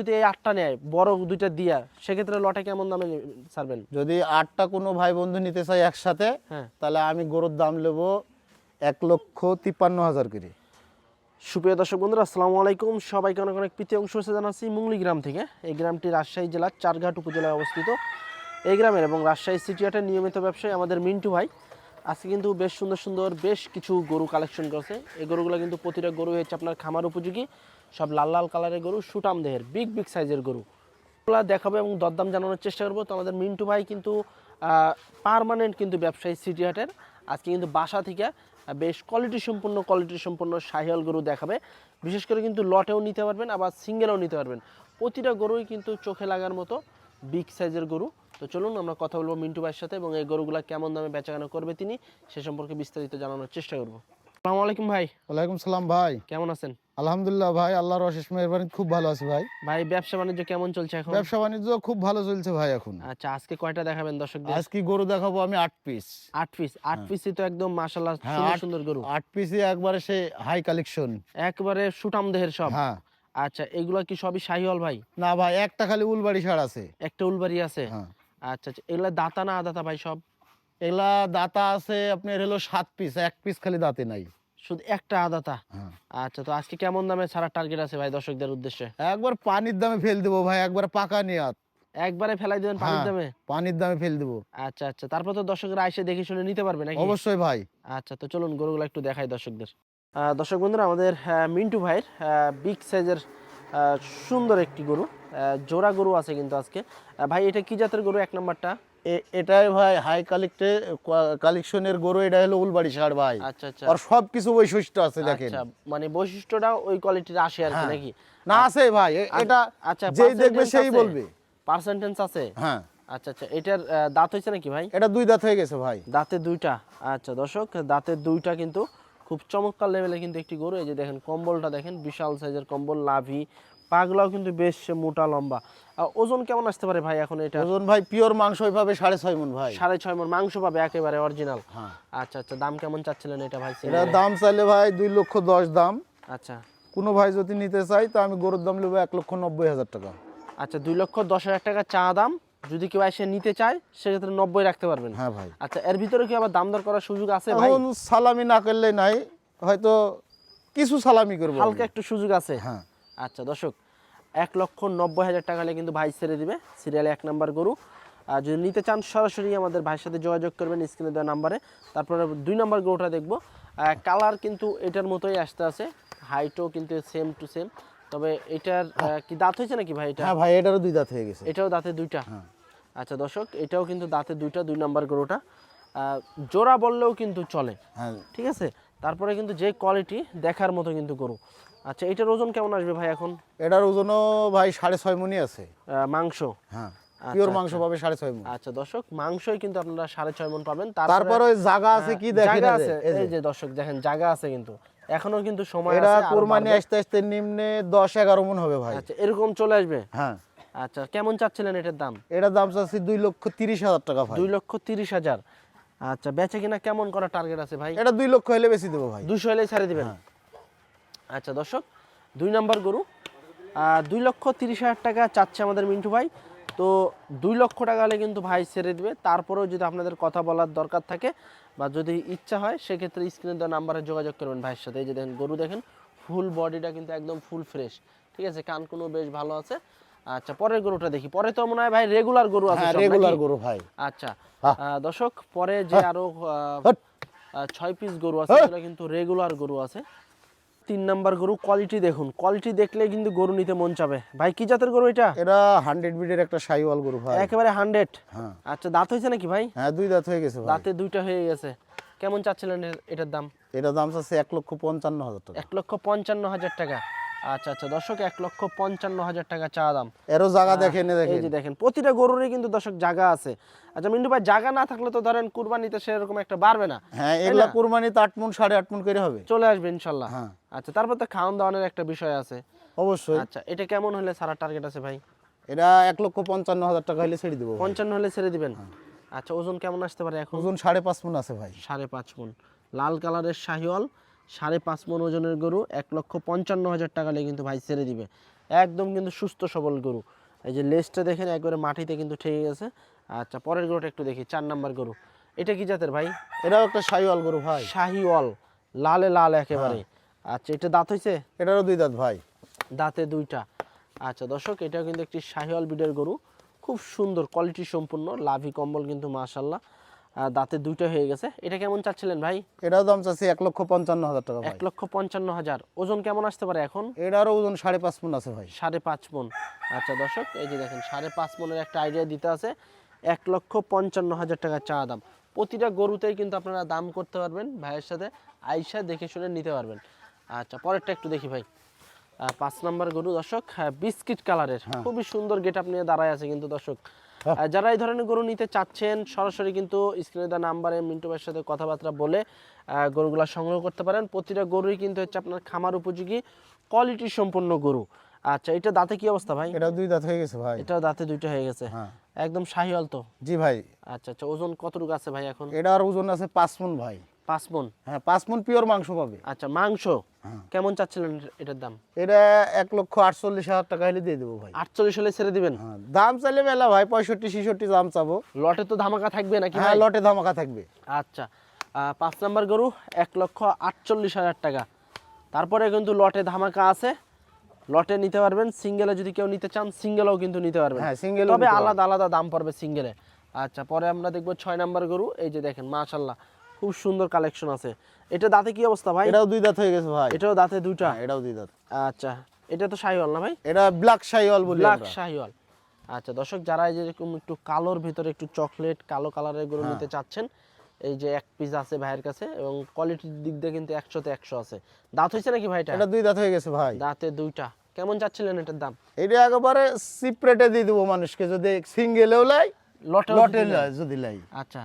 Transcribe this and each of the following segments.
যদি এই আটটা নেয় বড় দুইটা দিয়া সেক্ষেত্রে লটে কেমন দামে ছাড়বেন? যদি আটটা কোনো ভাই বন্ধু নিতে চাই একসাথে হ্যাঁ। তাহলে আমি গরুর দাম নেব এক লক্ষ তিপ্পান্ন হাজার করে। সুপ্রিয় দর্শক বন্ধুরা আসসালামু আলাইকুম। সবাইকে অনেক অনেক প্রীতি অংশ হচ্ছে জানাচ্ছি মুংলি গ্রাম থেকে। এই গ্রামটি রাজশাহী জেলার চারঘাট উপজেলায় অবস্থিত। এই গ্রামের এবং রাজশাহী সিটি হাটের নিয়মিত ব্যবসায়ী আমাদের মিন্টু ভাই। আজকে কিন্তু বেশ সুন্দর সুন্দর বেশ কিছু গরু কালেকশন করেছে। এই গরুগুলো কিন্তু প্রতিটা গরু হচ্ছে আপনার খামার উপযোগী। সব লাল লাল কালারের গরু সুটাম দেহের বিগ বিগ সাইজের গরু। এগুলা দেখাবো এবং দরদাম জানানোর চেষ্টা করব। তো আমাদের মিন্টু ভাই কিন্তু পারমানেন্ট কিন্তু ব্যবসায়ী সিটি হাটের। আজকে কিন্তু বাসা থেকে বেশ কোয়ালিটি সম্পূর্ণ কোয়ালিটি সম্পূর্ণ শাহিয়াল গরু দেখাবে। বিশেষ করে কিন্তু লটেও নিতে পারবেন আবার সিঙ্গেলও নিতে পারবেন। প্রতিটা গরুই কিন্তু চোখে লাগার মতো বিগ সাইজের গরু। তো চলুন আমরা কথা বলব মিন্টু ভাইয়ের সাথে এবং এই গরুগুলা কেমন দামে বেচাকেনা করবে তিনি সে সম্পর্কে বিস্তারিত জানানোর চেষ্টা করব। আসসালামু আলাইকুম ভাই। ওয়ালাইকুম সালাম ভাই। কেমন আছেন? আলহামদুলিল্লাহ ভাই আল্লাহর অশেষ মেহরবানি খুব ভালো আছি ভাই। ভাই ব্যবসা বাণিজ্য কেমন চলছে এখন? ব্যবসা বাণিজ্য খুব ভালো চলছে ভাই এখন। আচ্ছা আজকে কয়টা দেখাবেন দর্শকদের? আজকে গরু দেখাবো আমি আট পিস আট পিস আট পিসই তো একদম মাশাল্লাহ হ্যাঁ, সুন্দর সুন্দর গরু। আট পিসই একবারে সে হাই কালেকশন একবারে সুটাম দেহের সব? হ্যাঁ। আচ্ছা এগুলা কি সবই শাহিওয়াল ভাই? না ভাই একটা খালি উলবাড়ি ছাড় আছে। একটা উলবাড়ি আছে? হ্যাঁ। আচ্ছা আচ্ছা এগুলা দাতা না আদাতা ভাই সব? এগুলা দাতা আছে আপনার হলো সাত পিস এক পিস খালি দাঁতে নাই। শুধু একটা আদাতা হ্যাঁ। আচ্ছা তো আজকে কেমন দামে ছাড়া টার্গেট আছে ভাই দর্শকদের উদ্দেশ্যে? একবার পানির দামে ফেল দেবো ভাই একবার পাকা নিয়াত। একবারে ফেলাই দেবেন পানির হ্যাঁ। দামে? পানির দামে ফেল দেবো। আচ্ছা আচ্ছা তারপর তো দর্শকরা এসে দেখে শুনে নিতে পারবে নাকি? অবশ্যই ভাই। আচ্ছা তো চলুন গরুগুলো একটু দেখাই দর্শকদের। দর্শক বন্ধুরা আমাদের মিন্টু ভাইয়ের বিগ সাইজের সুন্দর একটি গরু জোড়া গরু আছে কিন্তু আজকে। ভাই এটা কি জাতের গরু? এক নম্বরটা। এটাই ভাই হাই কালেক্টে কালেকশনের গরু এটা হলো উলবাড়ি ছাড় ভাই। আচ্ছা আচ্ছা। আর সব কিছু বৈশিষ্ট্য আছে দেখেন। আচ্ছা মানে বৈশিষ্ট্যটা ওই কোয়ালিটির আসে আর কি হ্যাঁ। নাকি? না আছে ভাই এটা আচ্ছা যেই দেখবে সেই বলবে। পার্সেন্টেজ আছে? হ্যাঁ। আচ্ছা আচ্ছা এটার দাঁত হয়েছে নাকি ভাই? এটা দুই দাঁত হয়ে গেছে ভাই। দাঁতে দুইটা। আচ্ছা দর্শক দাঁতের দুইটা কিন্তু খুব চমৎকার লেভেলের কিন্তু একটি গরু। এই যে দেখেন কম্বলটা দেখেন বিশাল সাইজের কম্বল লাভি পাগলাও কিন্তু বেশ মোটা লম্বা। ওজন কেমন আসতে পারে ভাই এখন এটা? ওজন ভাই পিওর মাংস ওইভাবে সাড়ে ছয় মন ভাই। সাড়ে ছয় মন মাংস পাবে একেবারে অরিজিনাল হ্যাঁ। আচ্ছা আচ্ছা দাম কেমন চাচ্ছিলেন এটা ভাই? এটা দাম চাইলে ভাই দুই লক্ষ দশ দাম। আচ্ছা। কোনো ভাই যদি নিতে চাই তো আমি গরুর দাম নেব এক লক্ষ নব্বই হাজার টাকা। আচ্ছা দুই লক্ষ দশ হাজার টাকা চা দাম। যদি কেউ এসে নিতে চায় সেক্ষেত্রে নব্বই রাখতে পারবেন। হ্যাঁ ভাই। আচ্ছা এর ভিতরে কি আবার দাম দর করার সুযোগ আছে ভাই? এখন সালামি না করলে নাই হয়তো কিছু সালামি করব। হালকা একটু সুযোগ আছে। হ্যাঁ। আচ্ছা দর্শক এক লক্ষ নব্বই হাজার টাকা হলে কিন্তু ভাই ছেড়ে দিবে। সিরিয়ালে এক নাম্বার গরু। আর যদি নিতে চান সরাসরি আমাদের ভাইয়ের সাথে যোগাযোগ করবেন স্ক্রিনে দেওয়া নাম্বারে। তারপরে দুই নাম্বার গরুটা দেখব। কালার কিন্তু এটার মতোই আসতে আছে। হাইটও কিন্তু সেম টু সেম তবে এটার কি দাঁত হয়েছে নাকি ভাই এটা? হ্যাঁ ভাই এটারও দুই দাঁত হয়ে গেছে। এটাও দাঁতে দুইটা? হ্যাঁ। আচ্ছা দর্শক এটাও কিন্তু দাঁতে দুইটা দুই নাম্বার গরুটা। জোড়া বললেও কিন্তু চলে। হ্যাঁ। ঠিক আছে? তারপরে কিন্তু যে কোয়ালিটি দেখার মতো কিন্তু গরু। আচ্ছা এটার ওজন কেমন আসবে ভাই এখন? এটার ওজনও ভাই সাড়ে ছয় মনই আছে। মাংস? হ্যাঁ আচ্ছা, পিওর মাংস পাবে সাড়ে ছয় মন আচ্ছা দর্শক মাংসই কিন্তু আপনারা সাড়ে ছয় মন পাবেন। তারপর ওই জায়গা আছে কি দেখেন আছে। এই যে। দর্শক দেখেন জায়গা আছে কিন্তু। এখনও কিন্তু সময় আছে কোরবানি। আসতে আসতে নিম্নে দশ এগারো মন হবে ভাই। আচ্ছা এরকম চলে আসবে? হ্যাঁ। আচ্ছা কেমন চাচ্ছিলেন এটার দাম? এটার দাম চাচ্ছি দুই লক্ষ তিরিশ হাজার টাকা ভাই। দুই লক্ষ তিরিশ হাজার। আচ্ছা বেচে কিনা কেমন করা টার্গেট আছে ভাই? এটা দুই লক্ষ হলে বেশি দেবো ভাই। দুশো হলেই ছাড়ে দিবেন? আচ্ছা দর্শক দুই নাম্বার গরু। দুই লক্ষ তিরিশ হাজার টাকা চাচ্ছে আমাদের মিন্টু ভাই। তো দুই লক্ষ টাকা হলে কিন্তু ভাই ছেড়ে দিবে। তারপরেও যদি আপনাদের কথা বলার দরকার থাকে বা যদি ইচ্ছা হয় সেক্ষেত্রে স্ক্রিনে দেওয়া নাম্বারে যোগাযোগ করবেন ভাইয়ের সাথে। এই যে দেখেন গরু দেখেন ফুল বডিটা কিন্তু একদম ফুল ফ্রেশ। ঠিক আছে কানকুনো বেশ ভালো আছে। আচ্ছা পরের গরুটা দেখি। পরে তো মনে হয় ভাই রেগুলার গরু আছে হ্যাঁ রেগুলার গরু ভাই। আচ্ছা হ্যাঁ। দর্শক পরে যে আরও আহ, ছয় পিস গরু আছে হ্যাঁ। কিন্তু রেগুলার গরু আছে। তিন নাম্বার গরু কোয়ালিটি দেখুন। কোয়ালিটি দেখলে কিন্তু গরু নিতে মন চাবে। ভাই কি জাতের গরু এটা? এটা হান্ড্রেড বিডের একটা সাইওয়াল গরু ভাই। একেবারে হান্ড্রেড হ্যাঁ। আচ্ছা দাঁত হয়েছে নাকি ভাই? হ্যাঁ দুই দাঁত হয়ে গেছে দাঁতে দুইটা হয়ে গেছে। কেমন চাচ্ছিলেন এটার দাম? এটার দাম চাচ্ছে এক লক্ষ পঞ্চান্ন হাজার টাকা। এক লক্ষ পঞ্চান্ন হাজার টাকা। আচ্ছা আচ্ছা দর্শক এক লক্ষ পঞ্চান্ন হাজার টাকা চা দাম। এরও জায়গা দেখেন এই যে দেখেন প্রতিটা গরুরই কিন্তু দর্শক জায়গা আছে। আচ্ছা মিন্টু ভাই জায়গা না থাকলে তো ধরেন কুরবানিতে সেরকম একটা বাড়বে না। হ্যাঁ এগুলা কুরবানিতে আট মন সাড়ে আট মন করে হবে। চলে আসবে ইনশাল্লাহ। হ্যাঁ। আচ্ছা তারপর তো খাওয়ান দাওয়ানোর একটা বিষয় আছে। অবশ্যই। আচ্ছা এটা কেমন হলে সারা টার্গেট আছে ভাই? এটা এক লক্ষ পঞ্চান্ন হাজার টাকা হলে ছেড়ে দেবো পঞ্চান্ন হলে ছেড়ে দিবেন? আচ্ছা ওজন কেমন আসতে পারে এখন? ওজন সাড়ে পাঁচ মন আছে ভাই। সাড়ে পাঁচ মন লাল কালারের শাহিওয়াল সাড়ে পাঁচ মন ওজনের গরু এক লক্ষ পঞ্চান্ন হাজার টাকা হলে কিন্তু ভাই ছেড়ে দিবে। একদম কিন্তু সুস্থ সবল গরু। এই যে লেজটা দেখেন একবারে মাটিতে কিন্তু ঠেকে গেছে। আচ্ছা পরের গরুটা একটু দেখি চার নাম্বার গরু। এটা কি জাতের ভাই? এটাও একটা সাইওয়াল গরু ভাই। শাহিওয়াল লালে লাল একেবারে। আচ্ছা এটা দাঁত হয়েছে এটারও দুই দাঁত ভাই। দাঁতে দুইটা। আচ্ছা দর্শক এটাও কিন্তু একটি শাহিওয়াল বিডের গরু। খুব সুন্দর কোয়ালিটি সম্পূর্ণ লাভি কম্বল কিন্তু মাশাল্লাহ দাঁতে দুইটা হয়ে গেছে। এটা কেমন চাচ্ছিলেন ভাই? এটাও দাম চাচ্ছি এক লক্ষ পঞ্চান্ন হাজার টাকা এক লক্ষ পঞ্চান্ন হাজার। ওজন কেমন আসতে পারে এখন? এটারও ওজন সাড়ে পাঁচ মন আছে ভাই। সাড়ে পাঁচ মন। আচ্ছা দর্শক এই যে দেখেন সাড়ে পাঁচ মনের একটা আইডিয়া দিতে আছে। এক লক্ষ পঞ্চান্ন হাজার টাকা চা দাম। প্রতিটা গরুতেই কিন্তু আপনারা দাম করতে পারবেন ভাইয়ের সাথে আইসা দেখে শুনে নিতে পারবেন। আচ্ছা পরেরটা একটু দেখি ভাই। পাঁচ নাম্বার গরু দর্শক হ্যাঁ, বিস্কিট কালারের। খুবই সুন্দর গেট আপ নিয়ে দাঁড়ায় আছে কিন্তু দর্শক। যারা এই ধরনের গরু নিতে চাচ্ছেন সরাসরি কিন্তু স্ক্রিনে দেওয়া নাম্বারে মিন্টু ভাইয়ের সাথে কথাবার্তা বলে গরুগুলা সংগ্রহ করতে পারেন। প্রতিটা গরুই কিন্তু হচ্ছে আপনার খামার উপযোগী কোয়ালিটি সম্পন্ন গরু। আচ্ছা এটা দাঁতে কি অবস্থা ভাই? এটাও দুই দাঁত হয়ে গেছে ভাই। এটা দাঁতে দুইটা হয়ে গেছে। হ্যাঁ। একদম শাহিওয়াল তো? জি ভাই। আচ্ছা আচ্ছা ওজন কতটুকু আছে ভাই এখন? এটার ওজন আছে পাঁচ মন ভাই। পাঁচ মন হ্যাঁ পাঁচ মন পিওর মাংস পাবে। আচ্ছা মাংস? হ্যাঁ। কেমন চাচ্ছিলেন এটার দাম? এটা এক লক্ষ আটচল্লিশ হাজার টাকা হলে দিয়ে দেবো ভাই। আটচল্লিশ হলে ছেড়ে দিবেন? হ্যাঁ দাম চাইলে মেলা ভাই পঁয়ষট্টি ছেষট্টি দাম চাবো। লটে তো ধামাকা থাকবে নাকি হ্যাঁ লটে ধামাকা থাকবে। আচ্ছা পাঁচ নাম্বার গরু এক লক্ষ আটচল্লিশ হাজার টাকা। তারপরে কিন্তু লটে ধামাকা আছে। লটে নিতে পারবেন সিঙ্গেলে যদি কেউ নিতে চান সিঙ্গেলও কিন্তু নিতে পারবেন। হ্যাঁ, ও তবে আলাদা আলাদা দাম পড়বে সিঙ্গেলে। আচ্ছা পরে আমরা দেখব ছয় নাম্বার গরু। এই যে দেখেন মাশাল্লাহ। খুব সুন্দর কালেকশন আছে। এটা দাঁতে কি অবস্থা ভাই? এটাও দুই দাঁত হয়ে গেছে ভাই। এটাও দাঁতে দুইটা? হ্যাঁ, এটাও দুই দাঁত। আচ্ছা এটা তো শাহিওয়াল না ভাই? এটা ব্ল্যাক সাইওয়াল বলি ব্ল্যাক শাহিওয়াল। আচ্ছা দর্শক যারা এই যে এরকম একটু কালোর ভিতরে একটু চকলেট কালো কালারের গরু হ্যাঁ। নিতে চাচ্ছেন এই যে এক পিস আছে ভাইয়ের কাছে এবং কোয়ালিটির দিক দিয়ে কিন্তু একশোতে একশো আছে। দাঁত হয়েছে নাকি ভাইটা এটা? দুই দাঁত হয়ে গেছে ভাই। দাঁতে দুইটা। কেমন চাচ্ছিলেন এটার দাম? এটা একেবারে সিপ্রেটে দিয়ে দেবো মানুষকে যদি সিঙ্গেলেও লাই লটে লটে যদি লাই। আচ্ছা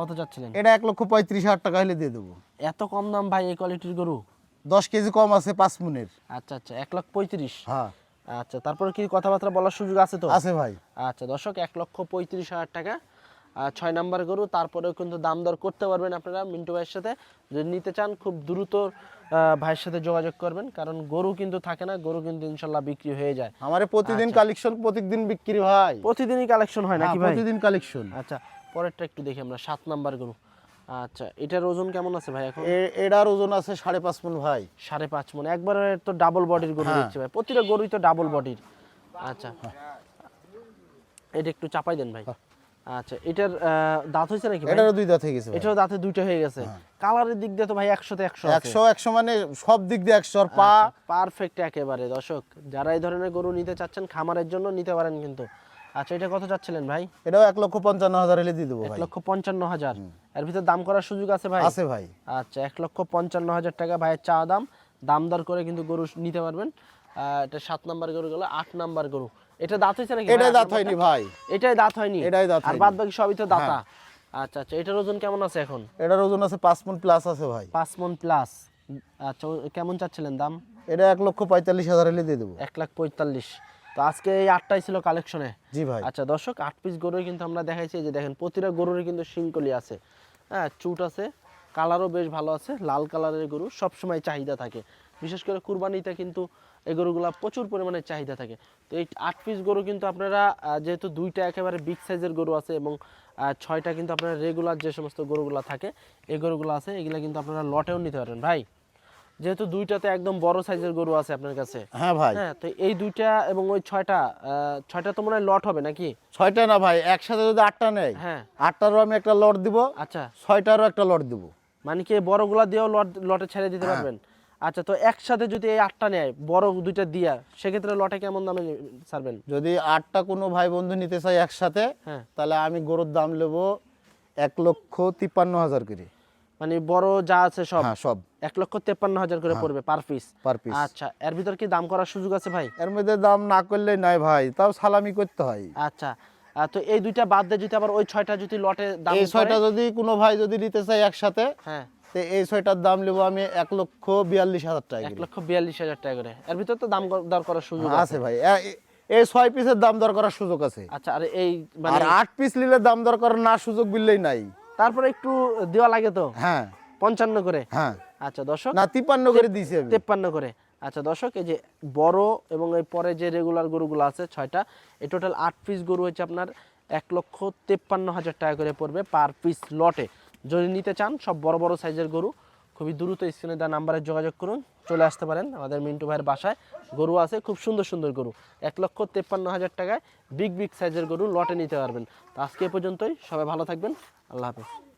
কত চাচ্ছিলেন এটা এক লক্ষ পঁয়ত্রিশ হাজার টাকা হলে দিয়ে দেবো। এত কম দাম ভাই এই কোয়ালিটির গরু? দশ কেজি কম আছে পাঁচ মুনের। আচ্ছা আচ্ছা এক লক্ষ পঁয়ত্রিশ? হ্যাঁ। আচ্ছা তারপরে কি কথাবার্তা বলার সুযোগ আছে তো? আছে ভাই। আচ্ছা দর্শক এক লক্ষ পঁয়ত্রিশ হাজার টাকা। ছয় নাম্বার গরু তারপরেও কিন্তু দাম দর করতে পারবেন আপনারা মিন্টু ভাইয়ের সাথে। যদি নিতে চান খুব দ্রুত ভাইয়ের সাথে যোগাযোগ করবেন কারণ গরু কিন্তু থাকে না গরু কিন্তু ইনশাল্লাহ বিক্রি হয়ে যায়। আমার প্রতিদিন কালেকশন প্রতিদিন বিক্রি হয় প্রতিদিনই কালেকশন হয় নাকি হ্যাঁ, প্রতিদিন কালেকশন আচ্ছা পরেরটা একটু দেখি আমরা সাত নাম্বার গরু। আচ্ছা এটার ওজন কেমন আছে ভাই এখন? এটার ওজন আছে সাড়ে পাঁচ মন ভাই। সাড়ে পাঁচ মন। একবারে তো ডাবল বডির গরু হ্যাঁ। দিচ্ছে ভাই। প্রতিটা গরুই তো ডাবল বডির আচ্ছা। এটা একটু চাপাই দেন ভাই। আচ্ছা এটার দাঁত হয়েছে নাকি এটারও দুই দাঁত হয়ে গেছে। এটাও দাঁতে দুইটা হয়ে গেছে। কালারের দিক দিয়ে তো ভাই একশোতে একশো একশো একশো মানে সব দিক দিয়ে একশো। পা পারফেক্ট একেবারে। দর্শক যারা এই ধরনের গরু নিতে চাচ্ছেন খামারের জন্য নিতে পারেন কিন্তু। আচ্ছা এটা কত চাচ্ছিলেন ভাই? এটাও এক লক্ষ পঞ্চান্ন হাজার হলে দিয়ে দেবো এক লক্ষ পঞ্চান্ন হাজার। এর ভিতর দাম করার সুযোগ আছে ভাই? আছে ভাই। আচ্ছা এক লক্ষ পঞ্চান্ন হাজার টাকা ভাইয়ের চা দাম। দাম দর করে কিন্তু গরু নিতে পারবেন। এটা সাত নাম্বার গরু গেল আট নাম্বার গরু। এটা দাঁত হয়েছে নাকি এটাই দাঁত হয়নি ভাই। এটাই দাঁত হয়নি? এটাই দাঁত আর বাদ বাকি সবই তো দাঁতা। আচ্ছা আচ্ছা এটার ওজন কেমন আছে এখন? এটার ওজন আছে পাঁচ মন প্লাস আছে ভাই। পাঁচ মন প্লাস আচ্ছা কেমন চাচ্ছিলেন দাম? এটা এক লক্ষ পঁয়তাল্লিশ হাজার হলে দিয়ে দেবো। এক লাখ পঁয়তাল্লিশ। তো আজকে এই আটটাই ছিল কালেকশনে জি ভাই। আচ্ছা দর্শক আট পিস গরুই কিন্তু আমরা দেখাইছি যে দেখেন প্রতিটা গরুরই কিন্তু শিংকলি আছে। হ্যাঁ চুট আছে কালারও বেশ ভালো আছে লাল কালারের গরু সবসময় চাহিদা থাকে। বিশেষ করে কুরবানিতে কিন্তু এই গরুগুলা প্রচুর পরিমাণে চাহিদা থাকে। তো এই আট পিস গরু কিন্তু আপনারা যেহেতু দুইটা একেবারে বিগ সাইজের গরু আছে এবং ছয়টা কিন্তু আপনারা রেগুলার যে সমস্ত গরুগুলা থাকে এই গরুগুলো আছে এগুলো কিন্তু আপনারা লটেও নিতে পারেন ভাই যেহেতু দুইটাতে একদম বড় সাইজের গরু আছে আপনার কাছে। হ্যাঁ ভাই। হ্যাঁ তো এই দুইটা এবং ওই ছয়টা ছয়টা তো মনে হয় লট হবে নাকি? ছয়টা না ভাই একসাথে যদি আটটা নেয় হ্যাঁ। আটটারও আমি একটা লট দিব আচ্ছা। ছয়টারও একটা লট দিব। মানে কি বড়গুলা দিয়েও লট লটে ছেড়ে দিতে পারবেন? আচ্ছা তো একসাথে যদি এই আটটা নেয় বড় দুইটা দিয়া সেক্ষেত্রে লটে কেমন দামে ছাড়বেন? যদি আটটা কোনো ভাই বন্ধু নিতে চাই একসাথে হ্যাঁ। তাহলে আমি গরুর দাম নেব এক লক্ষ তিপ্পান্ন হাজার করে। মানে বড় যা আছে সব হ্যাঁ সব। এক লক্ষ তেপ্পান্ন হাজার করে পড়বে পার পিস পার পিস আচ্ছা এর ভিতর কি দাম করার সুযোগ আছে ভাই? এর মধ্যে দাম না করলে নাই ভাই তাও সালামি করতে হয়। আচ্ছা তো এই দুইটা বাদ দিয়ে যদি আবার ওই ছয়টা যদি লটে দাম এই ছয়টা যদি কোনো ভাই যদি নিতে চাই একসাথে হ্যাঁ। তো এই ছয়টার দাম নেব আমি এক লক্ষ বিয়াল্লিশ হাজার টাকা এক লক্ষ বিয়াল্লিশ হাজার টাকা করে। এর ভিতর তো দাম দর করার সুযোগ আছে ভাই। এই ছয় পিসের দাম দর করার সুযোগ আছে। আচ্ছা আর এই মানে আট পিস নিলে দাম দর করার না সুযোগ বললেই নাই। তারপরে একটু দেওয়া লাগে তো? হ্যাঁ। পঞ্চান্ন করে? হ্যাঁ। আচ্ছা দর্শক। না তিপ্পান্ন করে দিয়েছি তেপ্পান্ন করে। আচ্ছা দর্শক এই যে বড় এবং এই পরে যে রেগুলার গরুগুলো আছে ছয়টা এই টোটাল আট পিস গরু হচ্ছে আপনার এক লক্ষ তেপ্পান্ন হাজার টাকা করে পড়বে পার পিস লটে যদি নিতে চান সব বড় বড় সাইজের গরু খুবই দ্রুত স্ক্রিনে দেওয়া নাম্বারে যোগাযোগ করুন চলে আসতে পারেন আমাদের মিন্টু ভাইয়ের বাসায়। গরু আছে খুব সুন্দর সুন্দর গরু। এক লক্ষ তেপ্পান্ন হাজার টাকায় বিগ বিগ সাইজের গরু লটে নিতে পারবেন। তো আজকে এ পর্যন্তই সবাই ভালো থাকবেন। আল্লাহ হাফেজ।